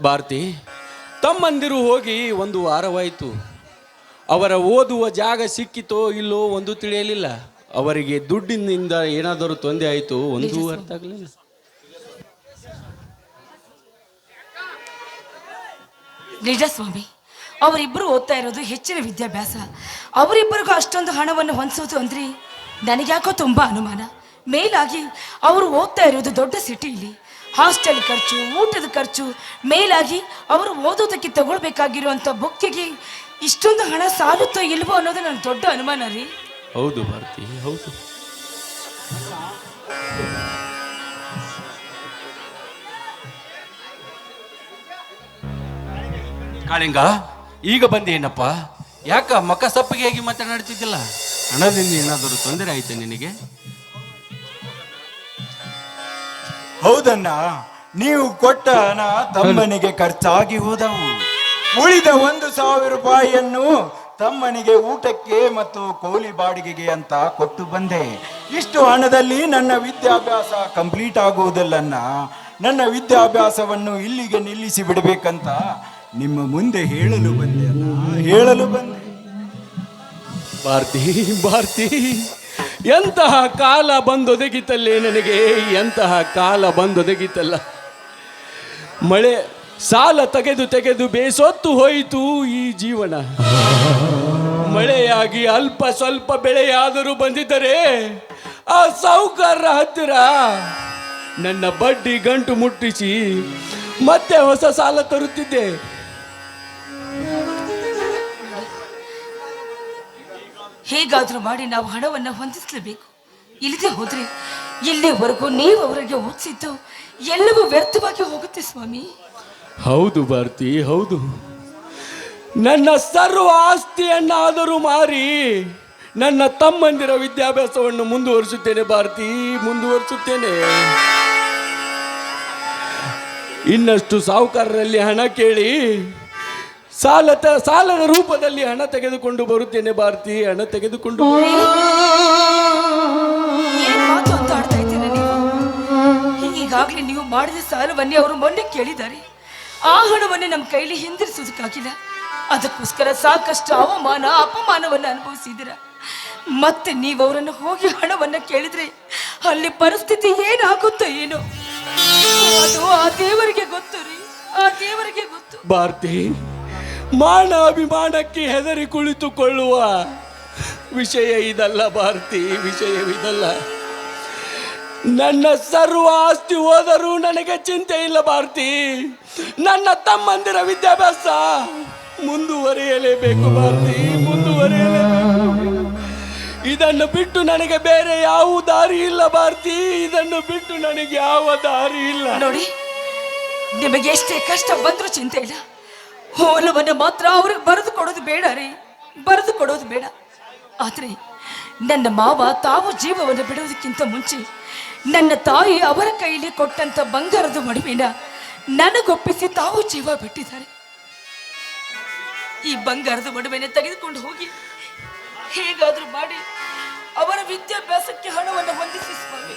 ಭಾರತಿ ತಮ್ಮಂದಿರು ಹೋಗಿ ಒಂದು ವಾರವಾಯಿತು. ಅವರ ಓದುವ ಜಾಗ ಸಿಕ್ಕಿತೋ ಇಲ್ಲೋ ಒಂದು ತಿಳಿಯಲಿಲ್ಲ. ಅವರಿಗೆ ದುಡ್ಡಿನಿಂದ ಏನಾದರೂ ತೊಂದರೆ ಆಯಿತು ಒಂದು ಅರ್ಥ ಆಗಲಿಲ್ಲ. ನಿಜ ಸ್ವಾಮಿ ಅವರಿಬ್ಬರು ಓದ್ತಾ ಇರೋದು ಹೆಚ್ಚಿನ ವಿದ್ಯಾಭ್ಯಾಸ. ಅವರಿಬ್ಬರಿಗೂ ಅಷ್ಟೊಂದು ಹಣವನ್ನು ಹೊಂದಿಸೋದು ಅಂದ್ರೆ? ನನಗ್ಯಾಕೋ ತುಂಬಾ ಅನುಮಾನ. ಮೇಲಾಗಿ ಅವರು ಓದ್ತಾ ಇರೋದು ದೊಡ್ಡ ಸಿಟಿಯಲ್ಲಿ ಹಾಸ್ಟೆಲ್ ಖರ್ಚು ಊಟದ ಖರ್ಚು ಮೇಲಾಗಿ ಅವರು ಓದೋದಕ್ಕೆ ತಗೊಳ್ಬೇಕಾಗಿರುವಂಥ ಬುಕ್ಕಿಗೆ ಇಷ್ಟೊಂದು ಹಣ ಸಾಲುತ್ತೋ ಇಲ್ವೋ ಅನ್ನೋದು ನನ್ನ ದೊಡ್ಡ ಅನುಮಾನ ರೀ. ಹೌದು ಭಾರತಿ ಹೌದು. ಕಾಳಿಂಗ ಈಗ ಬಂದೇನಪ್ಪ? ಯಾಕ ಮಕ ಸಪ್ಪಿಗೆ ಆಗಿ ಮಾತನಾಡ್ತಿದ್ದಿಲ್ಲ? ಹಣದಿಂದ ಏನಾದರೂ ತೊಂದರೆ ಆಯ್ತಾ ನಿನಗೆ? ಹೌದಣ್ಣ, ನೀವು ಕೊಟ್ಟ ಹಣ ತಮ್ಮನಿಗೆ ಖರ್ಚಾಗಿ ಹೋದವು. ಉಳಿದ ಒಂದು ಸಾವಿರ ರೂಪಾಯಿಯನ್ನು ತಮ್ಮನಿಗೆ ಊಟಕ್ಕೆ ಮತ್ತು ಕೋಲಿ ಬಾಡಿಗೆಗೆ ಅಂತ ಕೊಟ್ಟು ಬಂದೆ. ಇಷ್ಟು ಹಣದಲ್ಲಿ ನನ್ನ ವಿದ್ಯಾಭ್ಯಾಸ ಕಂಪ್ಲೀಟ್ ಆಗುವುದಲ್ಲನ್ನ ನನ್ನ ವಿದ್ಯಾಭ್ಯಾಸವನ್ನು ಇಲ್ಲಿಗೆ ನಿಲ್ಲಿಸಿ ಬಿಡಬೇಕಂತ ನಿಮ್ಮ ಮುಂದೆ ಹೇಳಲು ಬಂದೆ ಅಣ್ಣ. ಹೇಳಲು ಬಂದೆ. ಭಾರತಿ ಭಾರತಿ. ಎಂತಹ ಕಾಲ ಬಂದೊದಗಿತಲ್ಲೇ ನನಗೆ? ಎಂತಹ ಕಾಲ ಬಂದೊದಗಿತಲ್ಲ ಮಳೆ ಸಾಲ ತೆಗೆದು ತೆಗೆದು ಬೇಸೊತ್ತು ಹೋಯಿತು ಈ ಜೀವನ. ಮಳೆಯಾಗಿ ಅಲ್ಪ ಸ್ವಲ್ಪ ಬೆಳೆಯಾದರೂ ಬಂದಿದ್ದರೆ, ಆ ಸಾಹುಕಾರರ ಹತ್ತಿರ ನನ್ನ ಬಡ್ಡಿ ಗಂಟು ಮುಟ್ಟಿಸಿ ಮತ್ತೆ ಹೊಸ ಸಾಲ ತರುತ್ತಿದ್ದೆ. ಹೇಗಾದ್ರೂ ಮಾಡಿ ನಾವು ಹಣವನ್ನು ಹೊಂದಿಸಲೇಬೇಕು. ಇಲ್ಲದೆ ಹೋದ್ರೆ ಇಲ್ಲಿವರೆಗೂ ನೀವು ಅವರಿಗೆ ಓದಿಸಿದ್ದು ಎಲ್ಲವೂ ವ್ಯರ್ಥವಾಗಿ ಹೋಗುತ್ತೆ ಸ್ವಾಮಿ. ಹೌದು ಭಾರತಿ, ಹೌದು. ನನ್ನ ಸರ್ವ ಆಸ್ತಿಯನ್ನಾದರೂ ಮಾರಿ ನನ್ನ ತಮ್ಮಂದಿರ ವಿದ್ಯಾಭ್ಯಾಸವನ್ನು ಮುಂದುವರಿಸುತ್ತೇನೆ ಭಾರತಿ, ಮುಂದುವರಿಸುತ್ತೇನೆ. ಇನ್ನಷ್ಟು ಸಾಹುಕಾರರಲ್ಲಿ ಹಣ ಕೇಳಿ ಸಾಲ ಸಾಲದ ರೂಪದಲ್ಲಿ ಹಣ ತೆಗೆದುಕೊಂಡು ಬರುತ್ತೇನೆ ಭಾರತಿ ಹಣ ತೆಗೆದುಕೊಂಡು ಏನ್ ಮಾತು ಅಂತ ಆಡ್ತಾ ಇದ್ದೀರಾ ನೀವು? ಈಗಾಗಲೇ ನೀವು ಮಾಡಿದ ಸಾಲವನ್ನೇ ಅವರು ಮೊನ್ನೆ ಕೇಳಿದ್ದಾರೆ. ಆ ಹಣವನ್ನೇ ನಮ್ಮ ಕೈಲಿ ಹಿಂದಿರಿಸೋದಕ್ಕಾಗಿಲ್ಲ ಅದಕ್ಕೋಸ್ಕರ ಸಾಕಷ್ಟು ಅವಮಾನ ಅಪಮಾನವನ್ನು ಅನುಭವಿಸಿದಿರ ಮತ್ತೆ ನೀವು ಅವರನ್ನು ಹೋಗಿ ಹಣವನ್ನು ಕೇಳಿದ್ರೆ ಅಲ್ಲಿ ಪರಿಸ್ಥಿತಿ ಏನಾಗುತ್ತೋ ಏನೋ? ಅದು ಆ ದೇವರಿಗೆ ಗೊತ್ತು ರೀ ಆ ದೇವರಿಗೆ ಗೊತ್ತು. ಭಾರತಿ ಮಾನ ಅಭಿಮಾನಕ್ಕೆ ಹೆದರಿ ಕುಳಿತುಕೊಳ್ಳುವ ವಿಷಯ ಇದಲ್ಲ ಭಾರತಿ ಇದಲ್ಲ. ನನ್ನ ಸರ್ವ ಆಸ್ತಿ ಹೋದರೂ ನನಗೆ ಚಿಂತೆ ಇಲ್ಲ ಭಾರತಿ. ನನ್ನ ತಮ್ಮಂದಿರ ವಿದ್ಯಾಭ್ಯಾಸ ಮುಂದುವರಿಯಲೇಬೇಕು ಭಾರತಿ, ಮುಂದುವರಿಯಲೇಬೇಕು. ಇದನ್ನು ಬಿಟ್ಟು ನನಗೆ ಬೇರೆ ಯಾವ ದಾರಿ ಇಲ್ಲ ಭಾರತಿ. ಇದನ್ನು ಬಿಟ್ಟು ನನಗೆ ಯಾವ ದಾರಿ ಇಲ್ಲ. ನೋಡಿ, ನಿಮಗೆ ಎಷ್ಟೇ ಕಷ್ಟ ಬಂದ್ರೂ ಚಿಂತೆ ಇಲ್ಲ. ಹೋಲವನ್ನು ಮಾತ್ರ ಅವ್ರಿಗೆ ಬರೆದು ಕೊಡೋದು ಬೇಡ ರೀ. ಬರೆದು ಕೊಡೋದು ಬೇಡ. ಆದರೆ ನನ್ನ ಮಾವ ತಾವು ಜೀವವನ್ನು ಬಿಡೋದಕ್ಕಿಂತ ಮುಂಚೆ ನನ್ನ ತಾಯಿ ಅವರ ಕೈಲಿ ಕೊಟ್ಟಂತ ಬಂಗಾರದ ಮಡುವಿನ ನನಗೊಪ್ಪಿಸಿ ತಾವು ಜೀವ ಬಿಟ್ಟಿದ್ದಾರೆ. ಈ ಬಂಗಾರದ ಮಡುವೆನೆ ತೆಗೆದುಕೊಂಡು ಹೋಗಿ ಹೇಗಾದ್ರೂ ಮಾಡಿ ಅವರ ವಿದ್ಯಾಭ್ಯಾಸಕ್ಕೆ ಹಣವನ್ನು ಹೊಂದಿಸಿ ಸ್ವಾಮಿ.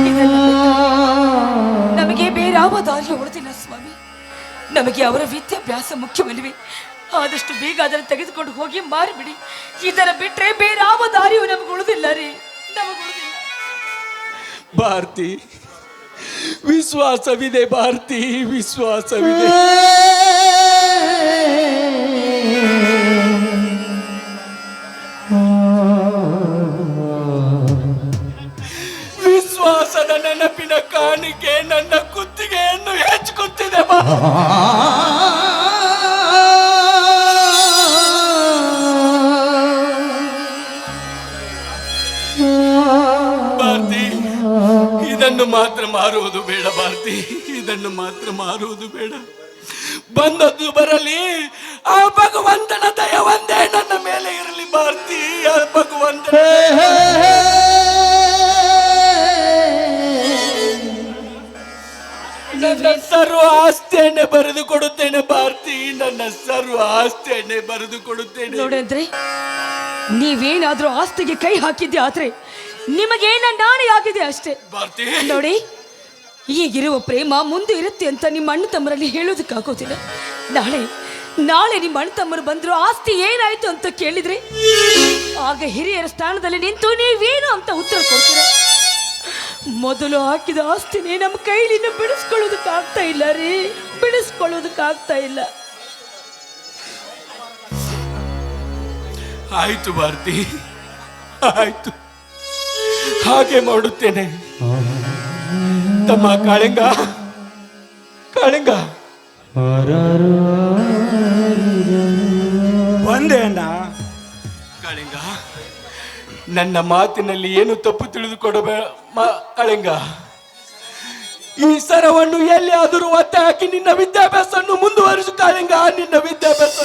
ಇದೆಲ್ಲ ಬೇರೆ ನಮಗೆ ಬೇರಾವ ದಾರಿ ಉಳಿದಿಲ್ಲ ಸ್ವಾಮಿ. ನಮಗೆ ಅವರ ವಿದ್ಯಾಭ್ಯಾಸ ಮುಖ್ಯವಲ್ವೇ? ಆದಷ್ಟು ಬೇಗ ಅದನ್ನು ತೆಗೆದುಕೊಂಡು ಹೋಗಿ ಮಾರಿಬಿಡಿ. ಇದರ ಬೇರೆ ಯಾವ ದಾರಿಯೂ ನಮಗೆ ಉಳಿದಿಲ್ಲ ರೀ. ನಮಗೆ ಭಾರತಿ ವಿಶ್ವಾಸವಿದೆ ಭಾರತಿ ವಿಶ್ವಾಸವಿದೆ. ನೆನಪಿನ ಕಾಣಿಕೆ ನನ್ನ ಕುತ್ತಿಗೆಯನ್ನು ಹೆಚ್ಚುಕುತ್ತಿದೆ ಬಾ. ಭಾರತಿ, ಇದನ್ನು ಮಾತ್ರ ಮಾರುವುದು ಬೇಡ ಭಾರತಿ, ಇದನ್ನು ಮಾತ್ರ ಮಾರುವುದು ಬೇಡ. ಬಂದದ್ದು ಬರಲಿ, ಆ ಭಗವಂತನ ದಯ ಒಂದೇ ನನ್ನ ಮೇಲೆ ಇರಲಿ ಭಾರತಿ, ಆ ಭಗವಂತನ ಸರ್ವ ಆಸ್ತಿಯನ್ನೇ ಬರೆದು ಕೊಡುತ್ತೇನೆ ಭಾರತಿ ನನ್ನ ಸರ್ವ ಆಸ್ತಿಯನ್ನೇ ಬರೆದು ಕೊಡುತ್ತೇನೆ. ನೋಡಿದ್ರೆ ನೀವೇನಾದ್ರೂ ಆಸ್ತಿಗೆ ಕೈ ಹಾಕಿದ್ದೆ ಆದ್ರೆ ನಿಮಗೇನ ನಾಣೆ ಆಗಿದೆ ಅಷ್ಟೇ. ಭಾರತಿ. ನೋಡಿ ಈಗಿರುವ ಪ್ರೇಮ ಮುಂದೆ ಇರುತ್ತೆ ಅಂತ ನಿಮ್ಮ ಅಣ್ಣ ತಮ್ಮರಲ್ಲಿ ಹೇಳೋದಕ್ಕಾಗೋದಿಲ್ಲ. ನಾಳೆ ನಾಳೆ ನಿಮ್ಮ ಅಣ್ಣ ತಮ್ಮರು ಬಂದ್ರು ಆಸ್ತಿ ಏನಾಯ್ತು ಅಂತ ಕೇಳಿದ್ರೆ ಆಗ ಹಿರಿಯರ ಸ್ಥಾನದಲ್ಲಿ ನಿಂತು ನೀವೇನು ಅಂತ ಉತ್ತರ ಕೊಡ್ತೀರ? ಮೊದಲು ಹಾಕಿದ ಆಸ್ತಿನೇ ನಮ್ಮ ಕೈಲಿಂದ ಬಿಡಿಸ್ಕೊಳ್ಳೋದಕ್ಕಾಗ್ತಾ ಇಲ್ಲ ರೀ. ಬಿಡಿಸ್ಕೊಳ್ಳೋದಕ್ಕಾಗ್ತಾ ಇಲ್ಲ. ಆಯ್ತು ಭಾರತಿ ಆಯ್ತು. ಹಾಗೆ ಮಾಡುತ್ತೇನೆ. ತಮ್ಮ ಕಾಳಿಂಗ ಕಾಳಿಂಗ. ಬಂದೆ ಅಣ್ಣ ಕಾಳಿಂಗ ನನ್ನ ಮಾತಿನಲ್ಲಿ ಏನು ತಪ್ಪು ತಿಳಿದುಕೊಡಬೇ ಕಳಿಂಗ? ಈ ಸರವನ್ನು ಎಲ್ಲಿಯಾದರೂ ಒತ್ತೆ ಹಾಕಿ ನಿನ್ನ ವಿದ್ಯಾಭ್ಯಾಸವನ್ನು ಮುಂದುವರಿಸು ಕಾಳಿಂಗ ನಿನ್ನ ವಿದ್ಯಾಭ್ಯಾಸ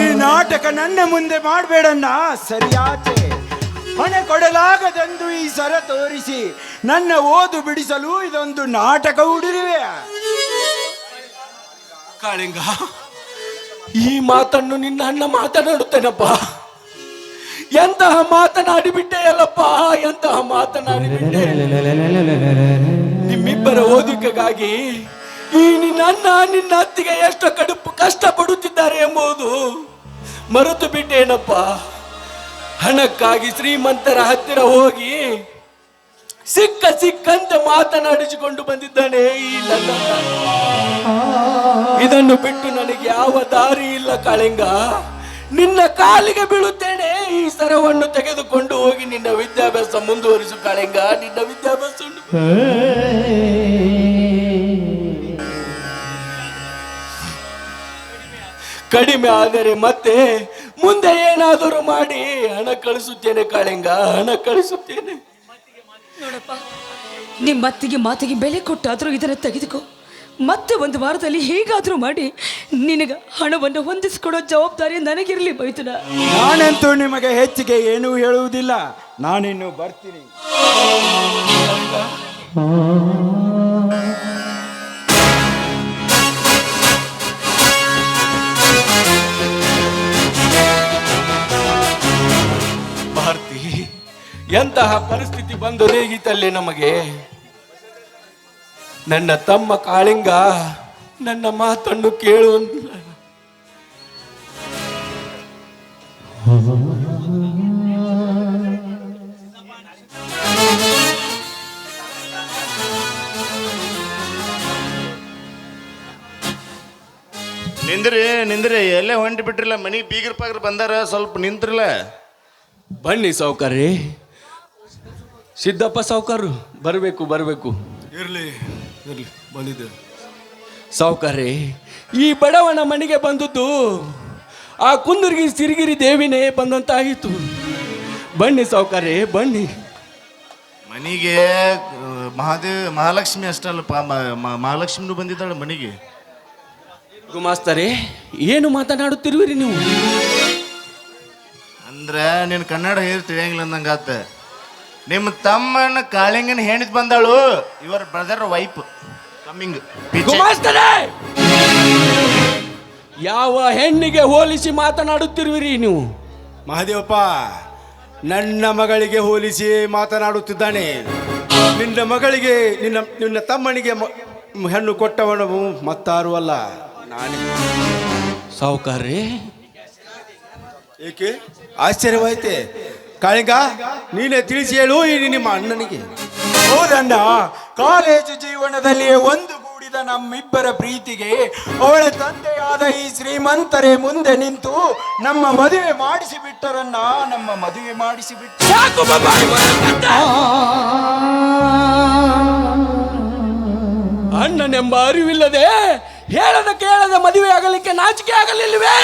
ಈ ನಾಟಕ ನನ್ನ ಮುಂದೆ ಮಾಡಬೇಡಣ್ಣ, ಸರಿಯಾಚೆ. ಹೊಣೆ ಕೊಡಲಾಗದೆಂದು ಈ ಸರ ತೋರಿಸಿ, ನನ್ನ ಓದು ಬಿಡಿಸಲು ಇದೊಂದು ನಾಟಕ ಹುಡುರಿವೆ ಕಾಳಿಂಗ. ಈ ಮಾತನ್ನು ನಿನ್ನ ಅಣ್ಣ ಮಾತನಾಡುತ್ತೇನಪ್ಪ? ಎಂತಹ ಮಾತನಾಡಿಬಿಟ್ಟೆ ಅಲ್ಲಪ್ಪ ಎಂತಹ ಮಾತನಾಡಿಬಿಟ್ಟೆ? ನಿಮ್ಮಿಬ್ಬರ ಓದಿಕೆಗಾಗಿ ಈ ನಿನ್ನ ಅಣ್ಣ ನಿನ್ನ ಅತ್ತಿಗೆ ಎಷ್ಟು ಕಡುಪು ಕಷ್ಟ ಪಡುತ್ತಿದ್ದಾರೆ ಎಂಬುದು ಮರೆತು ಬಿಟ್ಟೇನಪ್ಪ ಹಣಕ್ಕಾಗಿ ಶ್ರೀಮಂತರ ಹತ್ತಿರ ಹೋಗಿ ಸಿಕ್ಕ ಸಿಕ್ಕಂತೆ ಮಾತನಾಡಿಸಿಕೊಂಡು ಬಂದಿದ್ದಾನೆ ಈ ಲಲ್ಲ ಇದನ್ನು ಬಿಟ್ಟು ನನಗೆ ಯಾವ ದಾರಿ ಇಲ್ಲ ಕಾಳಿಂಗ. ನಿನ್ನ ಕಾಲಿಗೆ ಬೀಳುತ್ತೇನೆ, ಈ ಸರವನ್ನು ತೆಗೆದುಕೊಂಡು ಹೋಗಿ ನಿನ್ನ ವಿದ್ಯಾಭ್ಯಾಸ ಮುಂದುವರಿಸು ಕಾಳಿಂಗ, ನಿನ್ನ ವಿದ್ಯಾಭ್ಯಾಸ ಕಡಿಮೆ ಆದರೆ ಮತ್ತೆ ಮುಂದೆ ಏನಾದರೂ ಮಾಡಿ, ಹಣ ಕಳಿಸುತ್ತೇನೆ ಕಾಳಿಂಗ, ಹಣ ಕಳಿಸುತ್ತೇನೆ. ನೋಡಪ್ಪ ನಿಮ್ಮ ಅತ್ತಿಗೆ ಮಾತಿಗೆ ಬೆಲೆ ಕೊಟ್ಟಾದರೂ ಇದನ್ನು ತೆಗೆದುಕೋ. ಮತ್ತೆ ಒಂದು ವಾರದಲ್ಲಿ ಹೇಗಾದರೂ ಮಾಡಿ ನಿನಗೆ ಹಣವನ್ನು ಹೊಂದಿಸಿಕೊಡೋ ಜವಾಬ್ದಾರಿ ನನಗಿರಲಿ ಬೈತುನ ನಾನಂತೂ ನಿಮಗೆ ಹೆಚ್ಚಿಗೆ ಏನೂ ಹೇಳುವುದಿಲ್ಲ. ನಾನಿನ್ನು ಬರ್ತೀನಿ. ಎಂತಹ ಪರಿಸ್ಥಿತಿ ಬಂದು ರೇಗಿತಲ್ಲಿ ನಮಗೆ? ನನ್ನ ತಮ್ಮ ಕಾಳಿಂಗ ನನ್ನ ಮಾತನ್ನು ಕೇಳು ನಿಂದ್ರಿ ನಿಂದ್ರಿ ಎಲ್ಲೇ ಹೊಂಟಿ ಬಿಟ್ರಿಲ್ಲ ಮನಿ ಬೀಗರ್ ಪಾಗರ್ ಬಂದಾರ ಸ್ವಲ್ಪ ನಿಂತ್ರಿಲ್ಲ. ಬನ್ನಿ ಸಾವುಕಾರ್ರಿ ಸಿದ್ದಪ್ಪ ಸಾವುಕಾರು ಬರಬೇಕು ಬರಬೇಕು. ಇರಲಿ ಇರಲಿ ಬಂದಿದ್ದೆ. ಸಾವುಕಾರಿ ಈ ಬಡವನ ಮನೆಗೆ ಬಂದದ್ದು ಆ ಕುಂದರ್ಗಿ ಸಿರಿಗಿರಿ ದೇವಿನೇ ಬಂದಂತಾಗಿತ್ತು. ಬನ್ನಿ ಸಾವುಕಾರಿ ಬನ್ನಿ. ಮನೆಗೆ ಮಹಾದೇವ್ ಮಹಾಲಕ್ಷ್ಮಿ ಅಷ್ಟಲ್ಲಪ್ಪ ಮ- ಮ- ಮಹಾಲಕ್ಷ್ಮಿನೂ ಬಂದಿದ್ದಾಳೆ ಮನೆಗೆ. ಗುಮಾಸ್ತರೇ ಏನು ಮಾತನಾಡುತ್ತಿರುವಿರಿ ನೀವು? ಅಂದ್ರೆ ನೀನು ಕನ್ನಡ ಹೇರ್ ತಿಳಿಯಂಗಿಲ್ಲ ಅಂದಂಗ ಆತ ನಿಮ್ಮ ತಮ್ಮನ ಕಾಳಿಂಗನ ಹೆಣಿದ್ ಬಂದಾಳು. ಇವರ ಬ್ರದರ್ ವೈಫ್ ಕಮ್ಮಿಂಗ್ ಗುಮಾಸ್ತರೇ ಯಾವ ಹೆಣ್ಣಿಗೆ ಹೋಲಿಸಿ ಮಾತನಾಡುತ್ತಿರುವಿರಿ ನೀವು? ಮಹಾದೇವಪ್ಪ ನನ್ನ ಮಗಳಿಗೆ ಹೋಲಿಸಿ ಮಾತನಾಡುತ್ತಿದ್ದಾನೆ. ನಿನ್ನ ಮಗಳಿಗೆ ನಿನ್ನ ನಿನ್ನ ತಮ್ಮನಿಗೆ ಮ- ಹೆಣ್ಣು ಕೊಟ್ಟವನು ಮತ್ತಾರು ಅಲ್ಲ. ನಾನೇ. ಸಾವುಕಾರ್ರಿ. ಏಕೆ? ಆಶ್ಚರ್ಯವಾಯ್ತೆ. ಕಾಳಿಂಗ ನೀನೇ ತಿಳಿಸಿ ಹೇಳು ಈ ನಿಮ್ಮ ಅಣ್ಣನಿಗೆ. ಹೌದಣ್ಣ ಕಾಲೇಜು ಜೀವನದಲ್ಲಿ ಒಂದು ಗೂಡಿದ ನಮ್ಮಿಬ್ಬರ ಪ್ರೀತಿಗೆ ಅವಳ ತಂದೆಯಾದ ಈ ಶ್ರೀಮಂತರೇ ಮುಂದೆ ನಿಂತು ನಮ್ಮ ಮದುವೆ ಮಾಡಿಸಿ ಬಿಟ್ಟರನ್ನ ನಮ್ಮ ಮದುವೆ ಮಾಡಿಸಿ ಬಿಟ್ಟ ಸಾಕು ಅಣ್ಣನೆಂಬ ಅರಿವಿಲ್ಲದೆ ಹೇಳದ ಕೇಳದ ಮದುವೆ ಆಗಲಿಕ್ಕೆ ನಾಚಿಕೆ ಆಗಲಿಲ್ಲವೇ?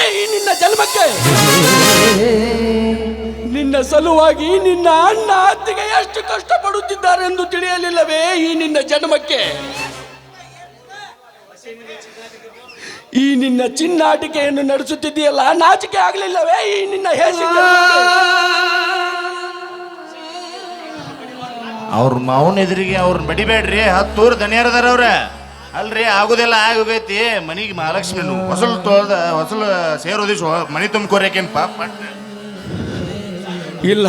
ಸಲುವಾಗಿ ನಿನ್ನ ಅಣ್ಣ ಅತ್ತಿಗೆ ಎಷ್ಟು ಕಷ್ಟಪಡುತ್ತಿದ್ದಾರೆ ಎಂದು ತಿಳಿಯಲಿಲ್ಲವೇ ಈ ನಿನ್ನ ಜನ್ಮಕ್ಕೆ? ಈ ನಿನ್ನ ಚಿನ್ನಾಟಿಕೆಯನ್ನು ನಡೆಸುತ್ತಿದೆಯಲ್ಲ ನಾಚಿಕೆ ಆಗಲಿಲ್ಲವೇ ಈ ನಿನ್ನ ಹೆಸರು ಅವ್ರ ಮಾವನ ಎದುರಿಗೆ ಅವ್ರನ್ನ ಬಡಿಬೇಡ್ರಿ ಹತ್ತೂರು ದನಿಯರದಾರ ಅವ್ರ. ಅಲ್ರಿ, ಆಗುದೆಲ್ಲ ಆಗೋಗೈತಿ. ಮನಿಗೆ ಮಹಾಲಕ್ಷ್ಮಿ ಹೊಸಲು ತೋದ ಹೊಸಲು ಸೇರೋದಿಸ್ ಮನಿ ತುಂಬ್ಕೋರೇಕೇನ್ ಪಾಪ ಇಲ್ಲ.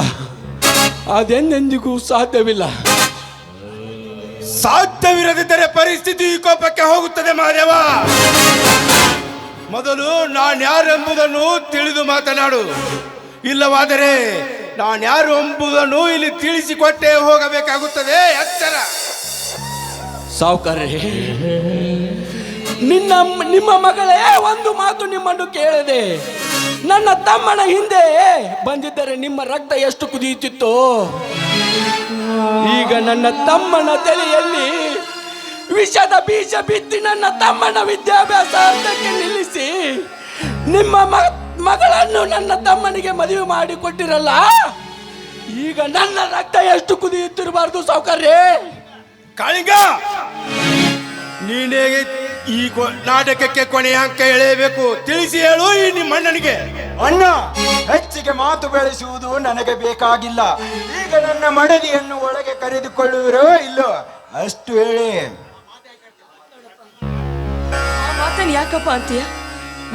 ಅದೆಂದೆಂದಿಗೂ ಸಾಧ್ಯವಿಲ್ಲ. ಸಾಧ್ಯವಿರದಿದ್ದರೆ ಪರಿಸ್ಥಿತಿ ಕೋಪಕ್ಕೆ ಹೋಗುತ್ತದೆ ಮಹಾದೇವ. ಮೊದಲು ನಾನು ಯಾರೆಂಬುದನ್ನು ತಿಳಿದು ಮಾತನಾಡು. ಇಲ್ಲವಾದರೆ ನಾನು ಯಾರು ಎಂಬುದನ್ನು ಇಲ್ಲಿ ತಿಳಿಸಿಕೊಟ್ಟೇ ಹೋಗಬೇಕಾಗುತ್ತದೆ ಎಚ್ಚರ ಸಾವುಕಾರೇ ನಿನ್ನ ನಿಮ್ಮ ಮಗಳೇ ಒಂದು ಮಾತು ನಿಮ್ಮನ್ನು ಕೇಳಿದೆ ನನ್ನ ತಮ್ಮನ ಹಿಂದೆ ಬಂದಿದ್ದರೆ ನಿಮ್ಮ ರಕ್ತ ಎಷ್ಟು ಕುದಿಯುತ್ತಿತ್ತು? ಈಗ ನನ್ನ ತಮ್ಮನ ತಲೆಯಲ್ಲಿ ವಿಷದ ಬೀಜ ಬಿತ್ತಿ ನನ್ನ ತಮ್ಮನ ವಿದ್ಯಾಭ್ಯಾಸ ಅರ್ಧಕ್ಕೆ ನಿಲ್ಲಿಸಿ ನಿಮ್ಮ ಮಗಳನ್ನು ನನ್ನ ತಮ್ಮನಿಗೆ ಮದುವೆ ಮಾಡಿ ಕೊಟ್ಟಿರಲ್ಲ ಈಗ ನನ್ನ ರಕ್ತ ಎಷ್ಟು ಕುದಿಯುತ್ತಿರಬಾರ್ದು ಸೌಕರ್ಯ? ಕಾಳಿಗ! ನೀನೇ ಈ ನಾಟಕಕ್ಕೆ ಕೊನೆಯ ಅಂಕ ಎಳೆಯಬೇಕು. ತಿಳಿಸಿ ಹೇಳು ಈ ನಿಮ್ಮ ಅಣ್ಣನಿಗೆ. ಅಣ್ಣ ಹೆಚ್ಚಿಗೆ ಮಾತು ಬೆಳೆಸುವುದು ನನಗೆ ಬೇಕಾಗಿಲ್ಲ. ಈಗ ನನ್ನ ಮಡದಿಯನ್ನು ಒಳಗೆ ಕರೆದುಕೊಳ್ಳುವಿರೋ ಇಲ್ಲೋ? ಅಷ್ಟು ಹೇಳಿ. ಆ ಮಾತನ್ನು ಯಾಕಪ್ಪ ಅಂತೀಯ?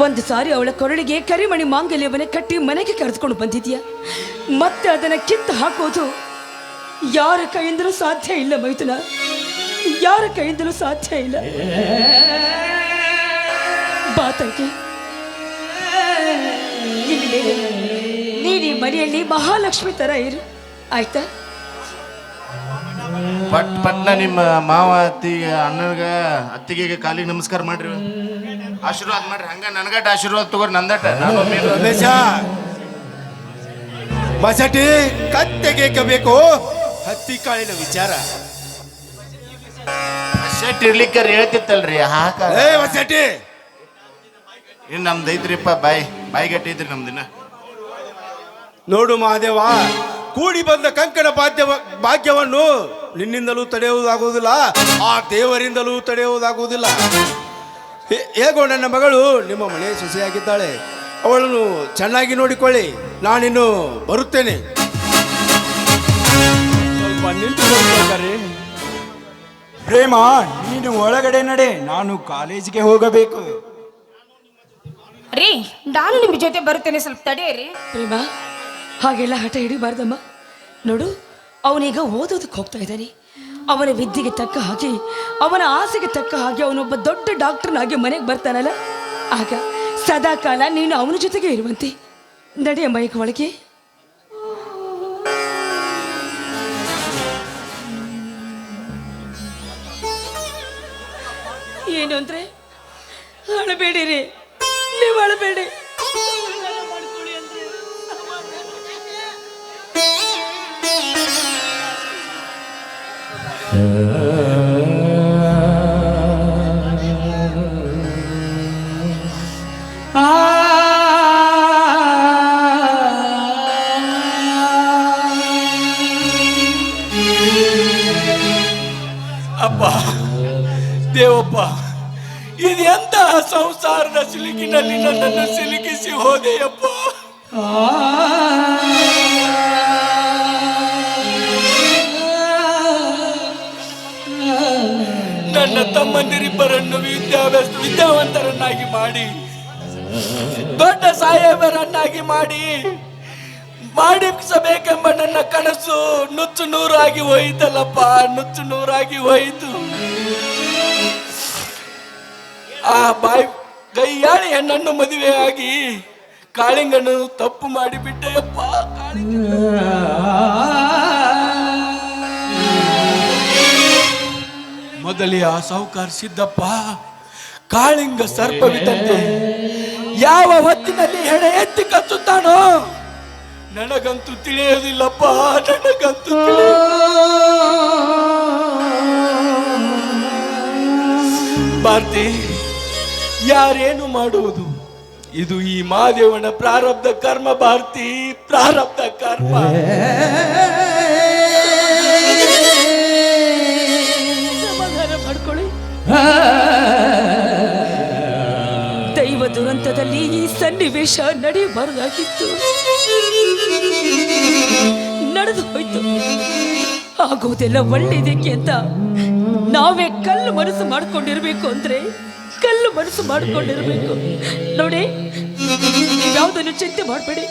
ಒಂದು ಸಾರಿ ಅವಳ ಕೊರಳಿಗೆ ಕರಿಮಣಿ ಮಾಂಗಲ್ಯವನ್ನೇ ಕಟ್ಟಿ ಮನೆಗೆ ಕರೆದುಕೊಂಡು ಬಂದಿದ್ಯಾ? ಮತ್ತೆ ಅದನ್ನ ಕಿತ್ತು ಹಾಕೋದು ಯಾರ ಕೈಯಿಂದಲೂ ಸಾಧ್ಯ ಇಲ್ಲ ಮೈಥುನ. ಯಾರ ಕೈಯಿಂದಲೂ ಸಾಧ್ಯ ಇಲ್ಲ. ಬಾ ತಂಗಿ ನೀನು ಮನೆಯಲ್ಲಿ ಮಹಾಲಕ್ಷ್ಮಿ ತರ ಇರು. ಆಯ್ತಾ? ಪಟ್ ಪಟ್ನ ನಿಮ್ಮ ಮಾವ ಅತ್ತಿಗೆ ಅಣ್ಣಗ ಅತ್ತಿಗೆ ಕಾಲಿಗೆ ನಮಸ್ಕಾರ ಮಾಡ್ರಿ. ಆಶೀರ್ವಾದ ಮಾಡ್ರಿ. ಹಂಗ ನನಗಟ್ಟ ಆಶೀರ್ವಾದ ತಗೋರಿ ನಂದಟ ನಾನು ಒಮ್ಮೆ. ರಮೇಶ ಮಸಟಿ ಕತ್ತೆಗೆ ಬೇಕು ಹತ್ತಿ ಕಾಳಿನ ವಿಚಾರ. ಶೆಟ್ ಇರ್ಲಿಕ್ಕೆ ಹೇಳ್ತಿತ್ತಲ್ರಿ ಹಾಕ ಏ ಮಸಟಿ ಇನ್ ನಮ್ದು ಐತ್ರಿಪ್ಪ ಬಾಯ್ ಬಾಯಿ ಗಟ್ಟಿ ಐತ್ರಿ ನಮ್ದಿನ ನೋಡು ಮಹಾದೇವ ಕೂಡಿ ಬಂದ ಕಂಕಣ ಬಾಧ್ಯ ಭಾಗ್ಯವನ್ನು ನಿನ್ನಿಂದಲೂ ತಡೆಯುವುದಾಗುವುದಿಲ್ಲ ಆ ದೇವರಿಂದಲೂ ತಡೆಯುವುದಾಗುವುದಿಲ್ಲ. ಹೇ- ಹೇಗೋ ನನ್ನ ಮಗಳು ನಿಮ್ಮ ಮನೆ ಸೊಸೆಯಾಗಿದ್ದಾಳೆ. ಅವಳನ್ನು ಚೆನ್ನಾಗಿ ನೋಡಿಕೊಳ್ಳಿ ನಾನಿನ್ನು ಬರುತ್ತೇನೆ. ಸ್ವಲ್ಪ ನಿಂತು ಸಾವುಕಾರ್ಯೇ. ಪ್ರೇಮ ನೀನು ಒಳಗಡೆ ನಡೆ ನಾನು ಕಾಲೇಜಿಗೆ ಹೋಗಬೇಕು. ರೀ ನಾನು ನಿಮ್ಮ ಜೊತೆ ಬರುತ್ತೇನೆ ಸ್ವಲ್ಪ ತಡೆಯಿರಿ. ಪ್ರೇಮ ಹಾಗೆಲ್ಲ ಹಠ ಹಿಡಿಬಾರ್ದಮ್ಮ. ನೋಡು ಅವನೀಗ ಓದೋದಕ್ಕೆ ಹೋಗ್ತಾ ಇದ್ದಾನೆ. ಅವನ ವಿದ್ಯೆಗೆ ತಕ್ಕ ಹಾಗೆ ಅವನ ಆಸೆಗೆ ತಕ್ಕ ಹಾಗೆ ಅವನೊಬ್ಬ ದೊಡ್ಡ ಡಾಕ್ಟರ್ನಾಗಿ ಮನೆಗೆ ಬರ್ತಾನಲ್ಲ. ಆಗ ಸದಾ ಕಾಲ ನೀನು ಅವನ ಜೊತೆಗೆ ಇರುವಂತೆ. ನಡೆಯ ಮೈಕ್ ಒಳಗೆ. ಏನು ಅಂದ್ರೆ? ಅಳಬೇಡಿರಿ. ನೀವು ಅಳಬೇಡಿ. ಅಪ್ಪ ದೇವಪ್ಪ. ಇದೆಂತ ಸಂಸಾರದ ಸಿಲುಕಿನಲ್ಲಿ ನನ್ನನ್ನು ಸಿಲುಕಿಸಿ ಹೋದೆಯಪ್ಪ? ನನ್ನ ತಮ್ಮಂದಿರಿಬ್ಬರನ್ನು ವಿದ್ಯಾಭ್ಯಾಸ ವಿದ್ಯಾವಂತರನ್ನಾಗಿ ಮಾಡಿ, ದೊಡ್ಡ ಸಾಹೇಬರನ್ನಾಗಿ ಮಾಡಿ, ಮಾಡಿಸಬೇಕೆಂಬ ನನ್ನ ಕನಸು ನುಚ್ಚು ನೂರಾಗಿ ಹೋಯಿತಲ್ಲಪ್ಪ ನುಚ್ಚು ನೂರಾಗಿ ಹೋಯಿತು ಆ ಬಾಯಿ ಕೈಯಾಳಿ ಹೆಣ್ಣನ್ನು ಮದುವೆಯಾಗಿ ಕಾಳಿಂಗನ್ನು ತಪ್ಪು ಮಾಡಿಬಿಟ್ಟೆಯಪ್ಪ. ಮೊದಲೇ ಆ ಸಾಹುಕಾರ ಸಿದ್ದಪ್ಪ, ಕಾಳಿಂಗ ಸರ್ಪವಿದ್ದಂತೆ ಯಾವ ಹೊತ್ತಿನಲ್ಲಿ ಹೆಣೆ ಎತ್ತಿ ಕಚ್ಚುತ್ತಾನೋ ನನಗಂತೂ ತಿಳಿಯೋದಿಲ್ಲಪ್ಪ, ನನಗಂತೂ. ಭಾರತಿ ಯಾರೇನು ಮಾಡುವುದು? ಇದು ಈ ಮಾದೇವನ ಪ್ರಾರಬ್ಧ ಕರ್ಮ ಭಾರತಿ ಪ್ರಾರಬ್ಧ ಕರ್ಮ. ಸಮಾಧಾನ ಮಾಡ್ಕೊಳ್ಳಿ. ದೈವ ದುರಂತದಲ್ಲಿ ಈ ಸನ್ನಿವೇಶ ನಡೆಯಬಾರದಾಗಿತ್ತು ನಡೆದು ಹೋಯ್ತು. ಆಗೋದೆಲ್ಲ ಒಳ್ಳೇದಕ್ಕೆ ಅಂತ ನಾವೇ ಕಲ್ಲು ಮನಸ್ಸು ಮಾಡ್ಕೊಂಡಿರ್ಬೇಕು ಅಂದ್ರೆ ಮನಸ್ಸು ಮಾಡಿಕೊಂಡಿರಬೇಕು. ನೋಡಿ ನೀವ್ಯಾವುದನ್ನು ಚಿಂತೆ ಮಾಡಬೇಡಿ.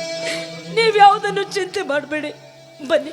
ನೀವ್ಯಾವುದನ್ನು ಚಿಂತೆ ಮಾಡಬೇಡಿ. ಬನ್ನಿ.